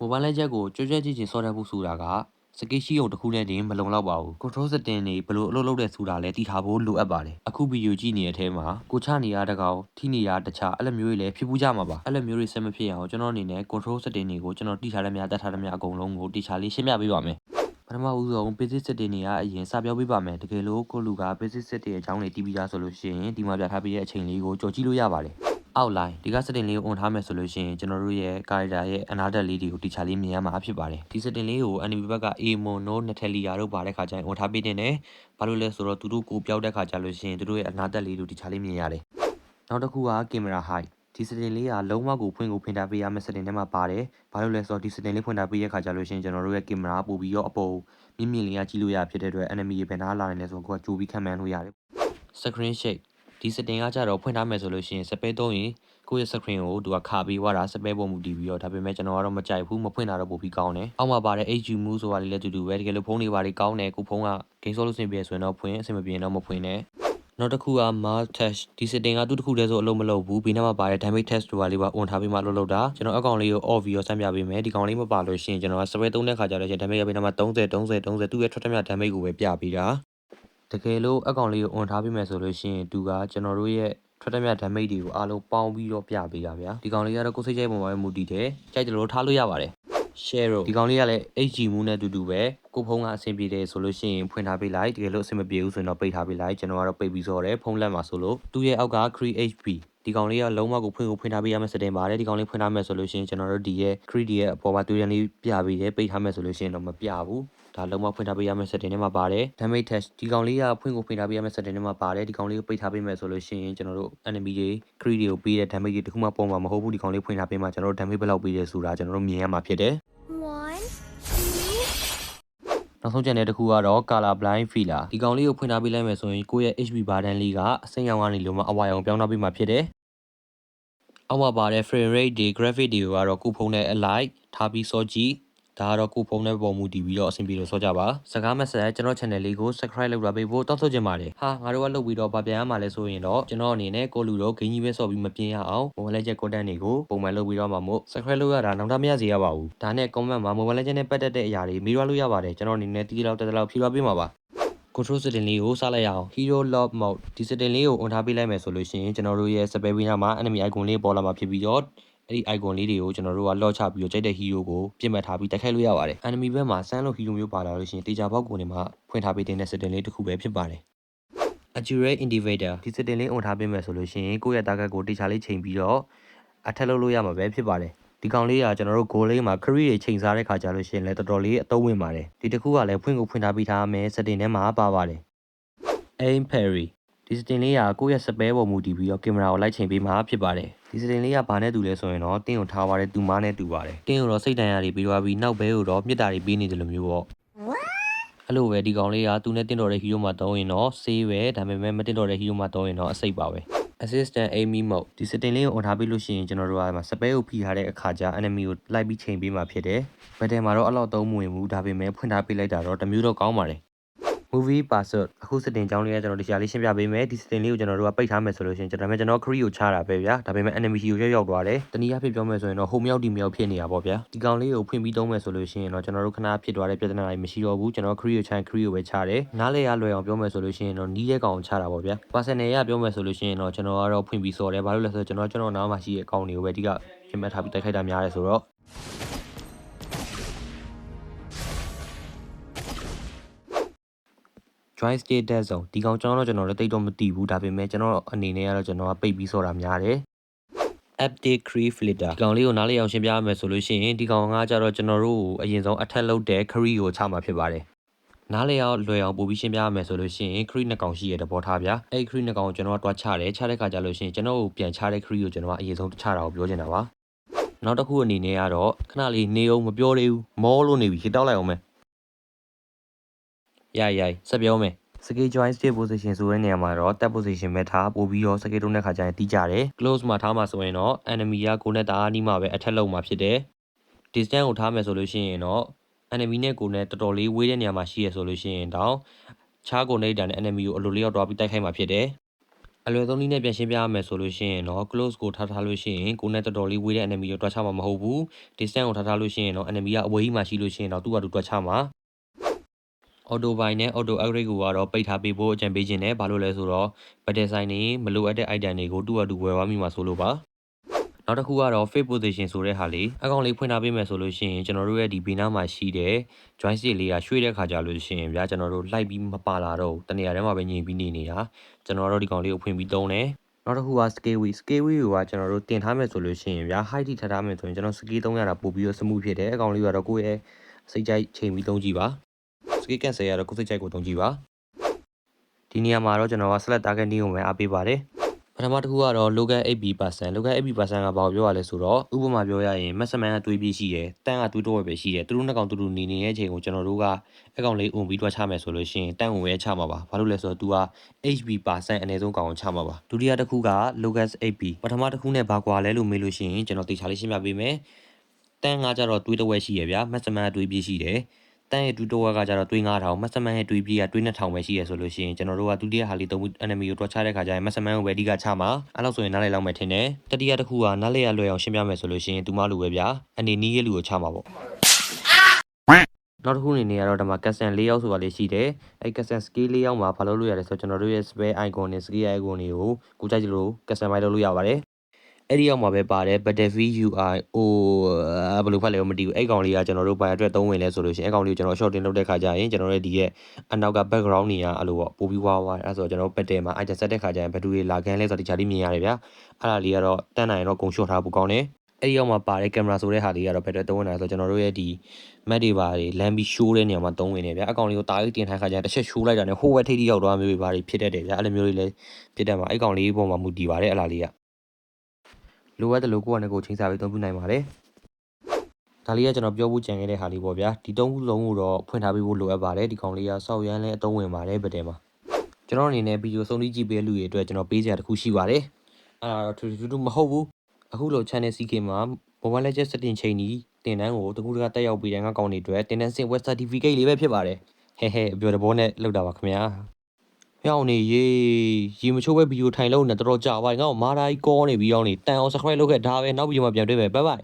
mobile legend ကိုကြွကြွကြည့်ချင်းဆော့တတ်ဖို့ဆိုတာကစကိရှိုံတစ်ခုနဲ့တင်မလုံလောက်ပါဘူး control setting တွေဘယ်လိုအလုပ်လုပ်တဲ့ဆိုတာလည်းတည်ထားဖို့လိုအပ်ပါတယ်အခုဗီဒီယိုကြည့်နေတဲ့အထဲမှာကိုချနေရတဲ့ကောင်ထိနေရတခြားအဲ့လိုမျိုးတွေလည်းဖြစ်ပူးကြမှာပါအဲ့လိုမျိုးတွေဆက်မဖြစ်အောင်ကျွန်တော်အနေနဲ့ control setting တွေကိုကျွန်တော်တည်ထားတဲ့များတတ်ထားတဲ့များအကုန်လုံးကိုတည်ချလေးရှင်းပြပေးပါမယ်ပထမဦးဆုံး basic setting တွေကအရင်စပြောပေးပါမယ်တကယ်လို့ကိုလူက basic setting ရဲ့အကြောင်းတွေတည်ပြီးသားဆိုလို့ရှိရင်ဒီမှာပြထားပေးတဲ့အချိန်လေးကိုကြော်ကြည့်လို့ရပါတယ် outline ဒီက setting လေးကို on ထားမယ်ဆိုလို့ရှိရင်ကျွန်တော်တို့ရဲ့ character ရဲ့အနာတက်လေးတွေကိုတီချာလေးမြင်ရမှာဖြစ်ပါတယ်ဒီ setting လေးကို enemy ဘက်က Amon no Natalia တို့ပါတဲ့ခါကျရင် on ထားပေးတင်တယ်ဘာလို့လဲဆိုတော့သူတို့ကိုပြောက်တဲ့ခါကျလို့ရှိရင်သူတို့ရဲ့အနာတက်လေးတို့တီချာလေးမြင်ရတယ်နောက်တစ်ခုက camera height ဒီ setting လေးကလုံးဝကိုဖွင့်ကိုဖွင့်ထားပေးရမယ့် setting ထဲမှာပါတယ်ဘာလို့လဲဆိုတော့ဒီ setting လေးဖွင့်ထားပေးတဲ့ခါကျလို့ရှိရင်ကျွန်တော်တို့ရဲ့ camera ပို့ပြီးတော့အပေါ်မြင့်မြင့်လေးကကြည့်လို့ရဖြစ်တဲ့အတွက် enemy ရဲ့ဘယ်နာလာနေလဲဆိုတော့ကိုကကြိုးပြီးခံမှန်းလို့ရတယ် screen shake ဒီ setting ကကြတော့ဖွင့်ထားမယ်ဆိုလို့ရှိရင်စပယ်သုံးရင်ကိုယ့်ရဲ့ screen ကိုသူကခါပြီးွားတာစပယ်ပေါ်မူတည်ပြီးတော့ဒါပေမဲ့ကျွန်တော်ကတော့မကြိုက်ဘူးမဖွင့်တာတော့ပိုပြီးကောင်းတယ်အောက်မှာပါတဲ့ HG move ဆိုတာလေးလည်းတူတူပဲတကယ်လို့ဖုန်းတွေပါတွေကောင်းတယ်ကိုဖုန်းက game ဆော့လို့ဆင်ပြေဆိုရင်တော့ဖွင့်အဆင်မပြေရင်တော့မဖွင့်နဲ့နောက်တစ်ခုက mark test ဒီ setting ကသူ့တစ်ခုတည်းဆိုအလုံးမလုံးဘူးဘေးနားမှာပါတဲ့ damage test တို့ကလေးပါ on ထားပြီးမှလုပ်လို့တာကျွန်တော်အကောင်လေးကို off ပြီးတော့စမ်းပြပေးမယ်ဒီကောင်လေးမပါလို့ရှိရင်ကျွန်တော်က spread သုံးတဲ့ခါကျတော့ damage ရဘေးနားမှာ30 30 30သူ့ရဲ့ထွက်ထမြ damage ကိုပဲပြပေးတာ တကယ်လို့အကောင်လေးကို on ထားပြီးမယ်ဆိုလို့ရှိရင်သူကကျွန်တော်တို့ရဲ့ထွက်တဲ့မြ damage တွေကိုအားလုံးပေါင်းပြီးတော့ပြပေးတာဗျာဒီကောင်လေးကတော့ကိုယ်စိတ်ကြိုက်ပုံမှာပဲမူတည်တယ်ကြိုက်တယ်လို့ထားလို့ရပါတယ် share ဒီကောင်လေးကလည်း HG မူနဲ့အတူတူပဲကိုဖုန်းကအဆင်ပြေတယ်ဆိုလို့ရှိရင်ဖွင့်ထားပေးလိုက်တကယ်လို့အဆင်မပြေဘူးဆိုရင်တော့ပိတ်ထားပေးလိုက်ကျွန်တော်ကတော့ပိတ်ပြီးစောတယ်ဖုန်းလက်မှာဆိုလို့သူ့ရဲ့အောက်က Create HP ဒီကောင်လေးကလုံးဝကိုဖွင့်ကိုဖွင့်ထားပေးရမယ့်စတင်ပါတယ်ဒီကောင်လေးဖွင့်ထားမယ်ဆိုလို့ရှိရင်ကျွန်တော်တို့ဒီရဲ့ Create ရဲ့အပေါ်မှာတူရန်လေးပြပေးတယ်ပိတ်ထားမယ်ဆိုလို့ရှိရင်တော့မပြဘူး ဒါလုံးဝဖွင့်ထားပေးရမယ့် setting ထဲမှာပါတယ် damage test ဒီကောင်လေးကဖွင့်ကိုဖွင့်ထားပေးရမယ့် setting ထဲမှာပါတယ်ဒီကောင်လေးကိုပိတ်ထားပေးမယ်ဆိုလို့ရှိရင်ကျွန်တော်တို့ enemy တွေ crit တွေကိုပေးတဲ့ damage တွေတခုမှပုံမှာမဟုတ်ဘူးဒီကောင်လေးဖွင့်ထားပေးမှကျွန်တော်တို့ damage ဘယ်လောက်ပေးတယ်ဆိုတာကျွန်တော်တို့မြင်ရမှာဖြစ်တယ် One, two, နောက်ဆုံးကျန်တဲ့တစ်ခုကတော့ color blind filler ဒီကောင်လေးကိုဖွင့်ထားပေးလိုက်မယ်ဆိုရင်ကိုယ့်ရဲ့ HB button လေးကအစိမ်းရောင်ကနေလုံးဝအဝါရောင်ပြောင်းထားပေးမှဖြစ်တယ်အောက်မှာပါတဲ့ frame rate တွေ graphic တွေကတော့ကိုယ့်ဖုန်းနဲ့ alike ထားပြီးစောကြည့် ဒါကတော့ကိုယ့်ဖုန်းနဲ့ပုံမူတည်ပြီးတော့အဆင်ပြေလို့ဆော့ကြပါစကားမဆက်ကျွန်တော် channel လေးကို subscribe လုပ်လာပေးဖို့တောင်းဆိုချင်ပါတယ်ဟာငါတို့ကလုပ်ပြီးတော့ဗပြန်ရမှာလဲဆိုရင်တော့ကျွန်တော်အနေနဲ့ကိုလူတော့ဂိမ်းကြီးပဲဆော့ပြီးမပြင်းရအောင် mobile legend content တွေကိုပုံမှန်လုပ်ပြီးတော့မှာမို့ subscribe လုပ်ရတာနောက်ထပ်မရစေရပါဘူးဒါနဲ့ comment မှာ mobile legend နဲ့ပတ်သက်တဲ့အရာတွေမေးရလို့ရပါတယ်ကျွန်တော်အနေနဲ့တီးလောက်တက်လောက်ဖြေသွားပေးမှာပါ control setting လေးကိုစလိုက်ရအောင် hero lock mode ဒီ setting လေးကို on ထားပေးလိုက်မယ်ဆိုလို့ရှိရင်ကျွန်တော်တို့ရဲ့ spell winner မှာ enemy icon လေးပေါ်လာမှာဖြစ်ပြီးတော့ အဲ့ဒီ icon လေးတွေကိုကျွန်တော်တို့က lock ချပြီးတော့ကြိုက်တဲ့ hero ကိုပြင်မှတ်ထားပြီးတိုက်ခိုက်လို့ရပါတယ် enemy ဘက်မှာ sun လို့ hero မျိုးပါလာလို့ရှိရင်တေချာပေါက်ကိုနေမှာဖွင့်ထားပေးတဲ့ setting လေးတစ်ခုပဲဖြစ်ပါတယ် accurate indicator ဒီ setting လေး on ထားပေးမယ်ဆိုလို့ရှိရင်ကိုယ့်ရဲ့ target ကိုတေချာလေးချိန်ပြီးတော့အထက်လုပ်လို့ရမှာပဲဖြစ်ပါတယ်ဒီကောင်လေးကကျွန်တော်တို့ goal လေးမှာ career တွေချိန်စားတဲ့ခါကြလို့ရှိရင်လည်းတော်တော်လေးအသုံးဝင်ပါတယ်ဒီတစ်ခုကလည်းဖွင့်ကိုဖွင့်ထားပြီးထားမယ် setting ထဲမှာပါပါတယ် aim parry ဒီ setting လေးကကိုယ့်ရဲ့ spell ပေါ်မူတည်ပြီးတော့ကင်မရာကိုလိုက်ချိန်ပေးမှာဖြစ်ပါတယ်ဒီ setting လေးကဘာနဲ့တူလဲဆိုရင်တော့တင်းကိုထားသွားတဲ့တူမနဲ့တူပါတယ်တင်းကိုတော့စိတ်တန်ရာတွေပြီးတော့ပြီးနောက်ဘဲကိုတော့မြစ်တာတွေပေးနေတယ်လို့မျိုးပေါ့အဲ့လိုပဲဒီကောင်လေးကသူနဲ့တင်းတော်တဲ့ hero မှာတောင်းရင်တော့ save ပဲဒါပေမဲ့မတင်းတော်တဲ့ hero မှာတောင်းရင်တော့အစိတ်ပါပဲ assistant aiming mode ဒီ setting လေးကို on ထားပေးလို့ရှိရင်ကျွန်တော်တို့ကမှာ spell ကိုဖိထားတဲ့အခါကျ enemy ကိုလိုက်ပြီးချိန်ပေးမှာဖြစ်တယ်ဘယ်တဲမှာတော့အဲ့လောက်သုံးမဝင်ဘူးဒါပေမဲ့ဖွင့်ထားပေးလိုက်တာတော့တမျိုးတော့ကောင်းပါတယ် movie password အခု setting ကြောင်းလေးကကျွန်တော်တရားလေးရှင်းပြပေးမယ်ဒီ setting လေးကိုကျွန်တော်တို့ကပိတ်ထားမယ်ဆိုလို့ရှိရင်ကျွန်တော်တို့ကျွန်တော် create ကိုချတာပဲဗျာဒါပေမဲ့ enemy ကိုရောက်ရောက်သွားတယ်တနည်းအားဖြင့်ပြောမယ်ဆိုရင်တော့ home မြောက်ဒီမြောက်ဖြစ်နေတာပေါ့ဗျာဒီကောင်လေးကိုဖွင့်ပြီးသုံးမယ်ဆိုလို့ရှိရင်တော့ကျွန်တော်တို့ခဏဖြစ်သွားတဲ့ပြဿနာတွေမရှိတော့ဘူးကျွန်တော် create ချန် create ကိုပဲချတယ်နားလေရလွယ်အောင်ပြောမယ်ဆိုလို့ရှိရင်တော့နီးတဲ့ကောင်ကိုချတာပေါ့ဗျာ personal ရပြောမယ်ဆိုလို့ရှိရင်တော့ကျွန်တော်ကတော့ဖွင့်ပြီးစော်တယ်ဘာလို့လဲဆိုတော့ကျွန်တော်ကျွန်တော်နားမှာရှိတဲ့အကောင်တွေကိုပဲအဓိကပြင်မဲ့ထားပြီးတိုက်ခိုက်တာများတယ်ဆိုတော့ join status zone ဒီကောင်ကျွန်တော်တော့ကျွန်တော်လည်းတိတ်တော့မသိဘူးဒါပေမဲ့ကျွန်တော်အနေနဲ့ကတော့ကျွန်တော်ကပိတ်ပြီးစောတာများတယ် update create filter ဒီကောင်လေးကိုနားလေးအောင်ရှင်းပြရမယ်ဆိုလို့ရှိရင်ဒီကောင်ကကြတော့ကျွန်တော်တို့အရင်ဆုံးအထက်လုပ်တဲ့ create ကိုချမှာဖြစ်ပါတယ်နားလေအောင်လွယ်အောင်ပို့ပြီးရှင်းပြရမယ်ဆိုလို့ရှိရင် create နှစ်ကောင်ရှိရတဲ့ပေါ်ထားဗျာအဲ့ create နှစ်ကောင်ကိုကျွန်တော်ကတွားချတယ်ချတဲ့ခါကျလို့ရှိရင်ကျွန်တော်ကိုပြန်ချတဲ့ create ကိုကျွန်တော်ကအရင်ဆုံးချတာကိုပြောချင်တာပါနောက်တစ်ခုအနေနဲ့ကတော့ခဏလေးနေအောင်မပြောသေးဘူးမောလို့နေပြီခေတောက်လိုက်အောင်မယ် ရိုက်ရိုက်ဆက်ပြောမယ် scale join state position ဆိုတဲ့နေရာမှာတော့ tab position ပဲထားပို့ပြီးတော့ scale တုံးတဲ့ခါကျရင်တီးကြတယ် close မှာထားမှာဆိုရင်တော့ enemy ကကိုယ်နဲ့တအားနီးမှာပဲအထက်လုံးမှာဖြစ်တယ် distance ကိုထားမယ်ဆိုလို့ရှိရင်တော့ enemy နဲ့ကိုယ်နဲ့တော်တော်လေးဝေးတဲ့နေရာမှာရှိရဆိုလို့ရှိရင်တော့ခြားကိုနေတာနဲ့ enemy ကိုအလိုလေးရောက်သွားပြီးတိုက်ခိုက်မှာဖြစ်တယ်အလွယ်ဆုံးနည်းနဲ့ပြန်ရှင်းပြရမယ်ဆိုလို့ရှိရင်တော့ close ကိုထားထားလို့ရှိရင်ကိုယ်နဲ့တော်တော်လေးဝေးတဲ့ enemy ကိုတွားချမှာမဟုတ်ဘူး distance ကိုထားထားလို့ရှိရင်တော့ enemy ကအဝေးကြီးမှာရှိလို့ရှိရင်တော့သူ့ဟာသူတွားချမှာ auto buy နဲ့ auto upgrade ကိုကတော့ပိတ်ထားပေးဖို့အကြံပေးခြင်းနဲ့ဘာလို့လဲဆိုတော့ battle sign တွေမလိုအပ်တဲ့ item တွေကိုသူ့ဟာသူဝယ်သွားမိမှာဆိုလို့ပါနောက်တစ်ခုကတော့ fake position ဆိုတဲ့ဟာလေးအကောင်လေးဖွင့်ထားပေးမယ်ဆိုလို့ရှိရင်ကျွန်တော်တို့ရဲ့ဒီဘေးနားမှာရှိတဲ့ joystick လေးကရွှေ့တဲ့ခါကြလို့ရှိရင်ဗျာကျွန်တော်တို့လိုက်ပြီးမပါလာတော့ဘူးတနေရာထဲမှာပဲညင်ပြီးနေနေတာကျွန်တော်တို့ဒီကောင်လေးကိုဖွင့်ပြီးသုံးတယ်နောက်တစ်ခုက scale scale ကိုကကျွန်တော်တို့တင်ထားမယ်ဆိုလို့ရှိရင်ဗျာ height ထိထားထားမယ်ဆိုရင်ကျွန်တော် scale သုံးရတာပို့ပြီးတော့ smooth ဖြစ်တယ်အကောင်လေးကတော့ကိုယ့်ရဲ့စိတ်ကြိုက်ချိန်ပြီးသုံးကြည့်ပါ scale cancel ရတော့ကိုယ်စိတ်ကြိုက်ကိုသုံးကြည့်ပါဒီနေရာမှာတော့ကျွန်တော်က select target နည်းကိုပဲအားပေးပါတယ်ပထမတစ်ခုကတော့ local 80% local 80%ကဘာကိုပြောရလဲဆိုတော့ဥပမာပြောရရင် maximum ကတွေးပြီးရှိတယ်တန်းကတွေးတော့ပဲရှိတယ်သူတို့နှစ်ကောင်သူတို့နေနေတဲ့အချိန်ကိုကျွန်တော်တို့ကအကောင်လေးအုံပြီးတွားချမယ်ဆိုလို့ရှိရင်တန်းကိုပဲချမှာပါဘာလို့လဲဆိုတော့ तू က HB% အနည်းဆုံးကောင်ကိုချမှာပါဒုတိယတစ်ခုက local 80ပထမတစ်ခုနဲ့ဘာကွာလဲလို့မေးလို့ရှိရင်ကျွန်တော်တေချာလေးရှင်းပြပေးမယ်တန်းကကြတော့တွေးတော့ဝဲရှိရဗျာ maximum ကတွေးပြီးရှိတယ် တန်းရဲ့တူတိုဝက်ကကြတော့တွေး9000မက်ဆမန်ရဲ့တွေးပြီးကတွေး2000ပဲရှိရဆိုလို့ရှိရင်ကျွန်တော်တို့ကဒုတိယဟာလေးသုံး enemy ကိုတွားချတဲ့ခါကျရင်မက်ဆမန်ကိုပဲအဓိကချမှာအဲ့လောက်ဆိုရင်နားလည်လောက်မယ်ထင်တယ်တတိယတစ်ခုကနားလည်ရလွယ်အောင်ရှင်းပြမယ်ဆိုလို့ရှိရင်သူမလူပဲဗျာအနေနီးရဲ့လူကိုချမှာပေါ့နောက်တစ်ခုအနေနဲ့ကတော့ဒီမှာ custom ၄ယောက်ဆိုတာလေးရှိတယ်အဲ့ custom skill ၄ယောက်မှာဘာလုပ်လို့ရလဲဆိုတော့ကျွန်တော်တို့ရဲ့ spell icon နဲ့ skill icon တွေကိုကိုကြိုက်ကြလို့ customize လုပ်လို့ရပါတယ် အဲ့ဒီရောက်မှာပဲပါတယ် battlefield UI ဟိုဘယ်လိုဖတ်လဲမသိဘူးအဲ့ကောင်လေးကကျွန်တော်တို့ဘာအတွက်သုံးဝင်လဲဆိုလို့ရှိရင်အဲ့ကောင်လေးကိုကျွန်တော် short တင်လုပ်တဲ့ခါကျရင်ကျွန်တော်တို့ဒီရဲ့အနောက်က background နေရအဲ့လိုပေါ့ပို့ပြီးဝါဝါအဲ့ဆိုတော့ကျွန်တော် battle မှာ item set တဲ့ခါကျရင်ဘယ်သူတွေလာခန်းလဲဆိုတော့ဒီချာလေးမြင်ရတယ်ဗျာအဲ့ဒါလေးကတော့တန်းနိုင်တော့ဂုံ short ထားဖို့ကောင်းတယ်အဲ့ဒီရောက်မှာပါတဲ့ကင်မရာဆိုတဲ့ဟာလေးကတော့ဘယ်တော့သုံးဝင်လဲဆိုတော့ကျွန်တော်တို့ရဲ့ဒီ map တွေပါတွေလမ်းပြီး show တဲ့နေရာမှာသုံးဝင်နေဗျာအကောင်လေးကိုတာရီတင်ထားခါကျရင်တစ်ချက် show လိုက်တာနဲ့ဟိုဘက်ထိပ်ထိရောက်သွားမျိုးတွေပါတွေဖြစ်တတ်တယ်ဗျာအဲ့လိုမျိုးတွေလည်းဖြစ်တတ်မှာအဲ့ကောင်လေးပုံမှာမူတည်ပါတယ်အဲ့လားလေးက လိုအပ်တယ်လို့ကိုယ့်အနေကိုချိန်စားပြီးသုံးပြနိုင်ပါတယ်ဒါလေးကကျွန်တော်ပြောဖို့ကြံခဲ့တဲ့ဟာလေးပေါ့ဗျာဒီသုံးခုလုံးကိုတော့ဖွင့်ထားပေးဖို့လိုအပ်ပါတယ်ဒီကောင်လေးကစောက်ရမ်းလဲအသုံးဝင်ပါတယ်ဗတ်တယ်မှာကျွန်တော်အနေနဲ့ဗီဒီယိုဆုံးဖြတ်ကြည့်ပေးလူတွေအတွက်ကျွန်တော်ပေးစရာတစ်ခုရှိပါတယ်အဲ့ဒါတော့ထူးထူးထူးမဟုတ်ဘူးအခုလို channel CK မှာ Mobile Legends setting ချိန်ကြီးတင်တန်းကိုတကူတကတက်ရောက်ပြီးတဲ့ငါကောင်တွေအတွက်တင်တန်းစင် web certificate လေးပဲဖြစ်ပါတယ်ဟဲဟဲအပြောတဘောနဲ့လောက်တာပါခင်ဗျာ ဟောင်းနေရေရေမချိုးပဲဗီဒီယိုထိုင်လို့နေတော်တော်ကြာပါငါ့ကိုမာတာကြီးကောနေပြီးအောင်နေတန်အောင် subscribe လုပ်ခဲ့ဒါပဲနောက်ဗီဒီယိုမှာပြန်တွေ့မယ်ဘိုင်ဘိုင်